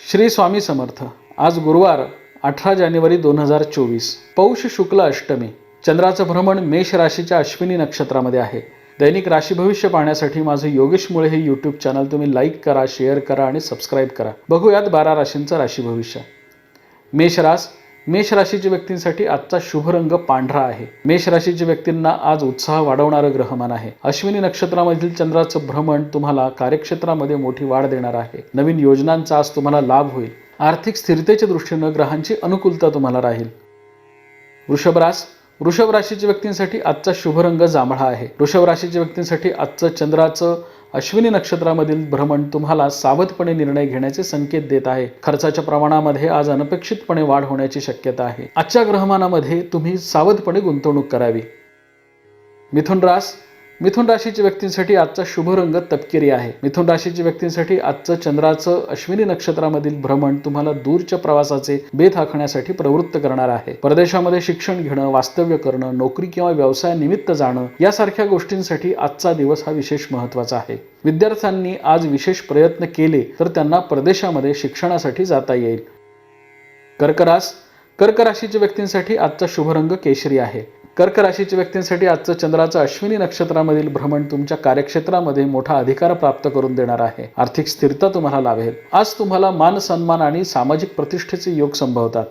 श्री स्वामी समर्थ. आज गुरुवार अठरा जानेवारी दोन हजार चोवीस. पौष शुक्ल अष्टमी. चंद्राचं भ्रमण मेष राशीच्या अश्विनी नक्षत्रामध्ये आहे. दैनिक राशी भविष्य पाहण्यासाठी माझं योगेश मुळे हे यूट्यूब चॅनल तुम्ही लाईक करा शेअर करा आणि सबस्क्राईब करा. बघूयात बारा राशींचं राशी भविष्य. मेष रास मेष राशीच्या व्यक्तींसाठी आजचा शुभ रंग पांढरा आहे. मेष राशीच्या व्यक्तींना आज उत्साह वाढवणारं ग्रहमान आहे. अश्विनी नक्षत्रामधील चंद्राचं भ्रमण तुम्हाला कार्यक्षेत्रामध्ये मोठी वाढ देणार आहे. नवीन योजनांचा आज तुम्हाला लाभ होईल. आर्थिक स्थिरतेच्या दृष्टीनं ग्रहांची अनुकूलता तुम्हाला राहील. वृषभरास वृषभ राशीच्या व्यक्तींसाठी आजचा शुभ रंग जांभळा आहे. वृषभ राशीच्या व्यक्तींसाठी आजचं चंद्राचं अश्विनी नक्षत्रामधील भ्रमण तुम्हाला सावधपणे निर्णय घेण्याचे संकेत देत आहे. खर्चाच्या प्रमाणामध्ये आज अनपेक्षितपणे वाढ होण्याची शक्यता आहे. आजच्या ग्रहमानामध्ये तुम्ही सावधपणे गुंतवणूक करावी. मिथुन रास मिथुन राशीच्या व्यक्तींसाठी आजचा शुभ रंग तपकिरी आहे. मिथुन राशीच्या व्यक्तींसाठी आजचं चंद्राचं अश्विनी नक्षत्रामधील भ्रमण तुम्हाला दूरच्या प्रवासाचे बेत आखण्यासाठी प्रवृत्त करणार आहे. परदेशामध्ये शिक्षण घेणं वास्तव्य करणं नोकरी किंवा व्यवसाय निमित्त जाणं यासारख्या गोष्टींसाठी आजचा दिवस हा विशेष महत्त्वाचा आहे. विद्यार्थ्यांनी आज विशेष प्रयत्न केले तर त्यांना परदेशामध्ये शिक्षणासाठी जाता येईल. कर्करास कर्क राशीच्या व्यक्तींसाठी आजचा शुभ रंग केशरी आहे. कर्क राशीच्या व्यक्तींसाठी आजचं चंद्राचं अश्विनी नक्षत्रामधील भ्रमण तुमच्या कार्यक्षेत्रामध्ये मोठा अधिकार प्राप्त करून देणार आहे. आर्थिक स्थिरता तुम्हाला लाभेल. आज तुम्हाला मान सन्मान आणि सामाजिक प्रतिष्ठेचे योग संभवतात.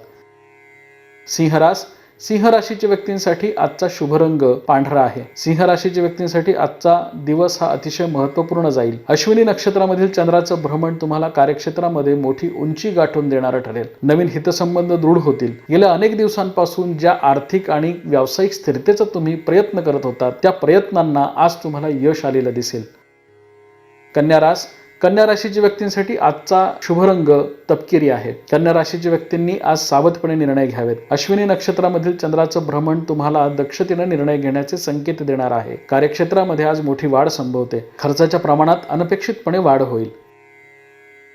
सिंहरास सिंह राशीच्या व्यक्तींसाठी आजचा शुभ रंग पांढरा आहे. सिंह राशीच्या व्यक्तींसाठी आजचा दिवस हा अतिशय महत्त्वपूर्ण जाईल. अश्विनी नक्षत्रामधील चंद्राचं भ्रमण तुम्हाला कार्यक्षेत्रामध्ये मोठी उंची गाठून देणारं ठरेल. नवीन हितसंबंध दृढ होतील. गेल्या अनेक दिवसांपासून ज्या आर्थिक आणि व्यावसायिक स्थिरतेचा तुम्ही प्रयत्न करत होता त्या प्रयत्नांना आज तुम्हाला यश आलेलं दिसेल. कन्या रास कन्या राशीच्या व्यक्तींसाठी आजचा शुभ रंग तपकिरी आहे. कन्या राशीच्या व्यक्तींनी आज सावधपणे निर्णय घ्यावेत. अश्विनी नक्षत्रामधील चंद्राचं भ्रमण तुम्हाला दक्षतेनं निर्णय घेण्याचे संकेत देणार आहे. कार्यक्षेत्रामध्ये आज मोठी वाढ संभवते. खर्चाच्या प्रमाणात अनपेक्षितपणे वाढ होईल.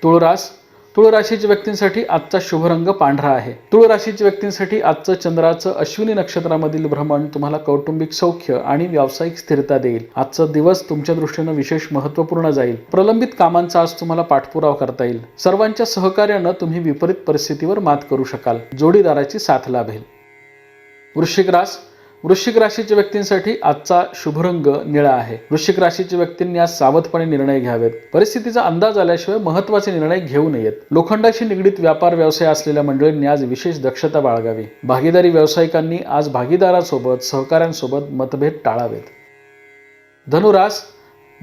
तुळरास तुळ राशीच्या व्यक्तींसाठी आजचा शुभ रंग पांढरा आहे. तुळ राशीच्या व्यक्तींसाठी आजचं चंद्राचं अश्विनी नक्षत्रामधील भ्रमण तुम्हाला कौटुंबिक सौख्य आणि व्यावसायिक स्थिरता देईल. आजचा दिवस तुमच्या दृष्टीनं विशेष महत्त्वपूर्ण जाईल. प्रलंबित कामांचा आज तुम्हाला पाठपुरावा करता येईल. सर्वांच्या सहकार्यानं तुम्ही विपरीत परिस्थितीवर मात करू शकाल. जोडीदाराची साथ लाभेल. वृश्चिक रास वृश्चिक राशीच्या व्यक्तींसाठी आजचा शुभ रंग निळा आहे. वृश्चिक राशीच्या व्यक्तींनी आज सावधपणे निर्णय घ्यावेत. परिस्थितीचा अंदाज आल्याशिवाय महत्त्वाचे निर्णय घेऊ नयेत. लोखंडाशी निगडीत व्यापार व्यवसाय असलेल्या मंडळींनी आज विशेष दक्षता बाळगावी. भागीदारी व्यावसायिकांनी आज भागीदारासोबत सहकाऱ्यांसोबत मतभेद टाळावेत. धनुरास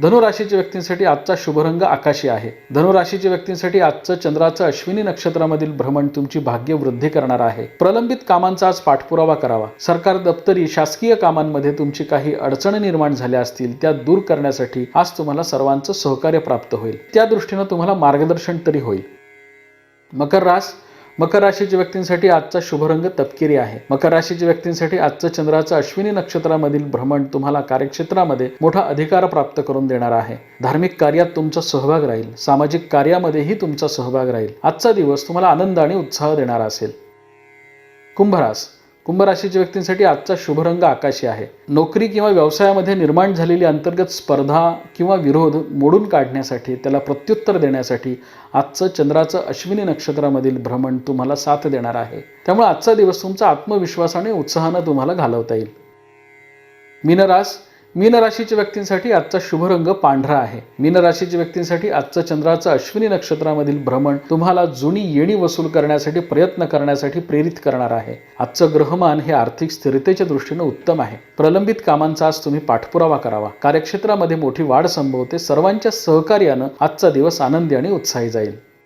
धनुराशीच्या व्यक्तींसाठी आजचा शुभरंग आकाशी आहे. धनुराशीच्या व्यक्तींसाठी आजचं चंद्राचं अश्विनी नक्षत्रामधील भ्रमण तुमची भाग्य वृद्धी करणार आहे. प्रलंबित कामांचा आज पाठपुरावा करावा. सरकार दप्तरी शासकीय कामांमध्ये तुमची काही अडचणी निर्माण झाल्या असतील त्या दूर करण्यासाठी आज तुम्हाला सर्वांचं सहकार्य प्राप्त होईल. त्या दृष्टीनं तुम्हाला मार्गदर्शन तरी होईल. मकर रास मकर राशीच्या व्यक्तींसाठी आजचा शुभरंग तपकिरी आहे. मकर राशीच्या व्यक्तींसाठी आजचं चंद्राचं अश्विनी नक्षत्रामधील भ्रमण तुम्हाला कार्यक्षेत्रामध्ये मोठा अधिकार प्राप्त करून देणार आहे. धार्मिक कार्यात तुमचा सहभाग राहील. सामाजिक कार्यामध्येही तुमचा सहभाग राहील. आजचा दिवस तुम्हाला आनंद आणि उत्साह देणारा असेल. कुंभरास कुंभराशीच्या व्यक्तींसाठी आजचा शुभरंग आकाशी आहे. नोकरी किंवा व्यवसायामध्ये निर्माण झालेली अंतर्गत स्पर्धा किंवा विरोध मोडून काढण्यासाठी त्याला प्रत्युत्तर देण्यासाठी आजचं चंद्राचं अश्विनी नक्षत्रामधील भ्रमण तुम्हाला साथ देणार आहे. त्यामुळे आजचा दिवस तुमचा आत्मविश्वास आणि उत्साहानं तुम्हाला घालवता येईल. मीनरास मीन राशीच्या व्यक्तींसाठी आजचा शुभ रंग पांढरा आहे. मीन राशीच्या व्यक्तींसाठी आजचं चंद्राचं अश्विनी नक्षत्रामधील भ्रमण तुम्हाला जुनी येणी वसूल करण्यासाठी प्रयत्न करण्यासाठी प्रेरित करणार आहे. आजचं ग्रहमान हे आर्थिक स्थिरतेच्या दृष्टीनं उत्तम आहे. प्रलंबित कामांचा आज तुम्ही पाठपुरावा करावा. कार्यक्षेत्रामध्ये मोठी वाढ संभवते. सर्वांच्या सहकार्यानं आजचा दिवस आनंदी आणि उत्साही जाईल.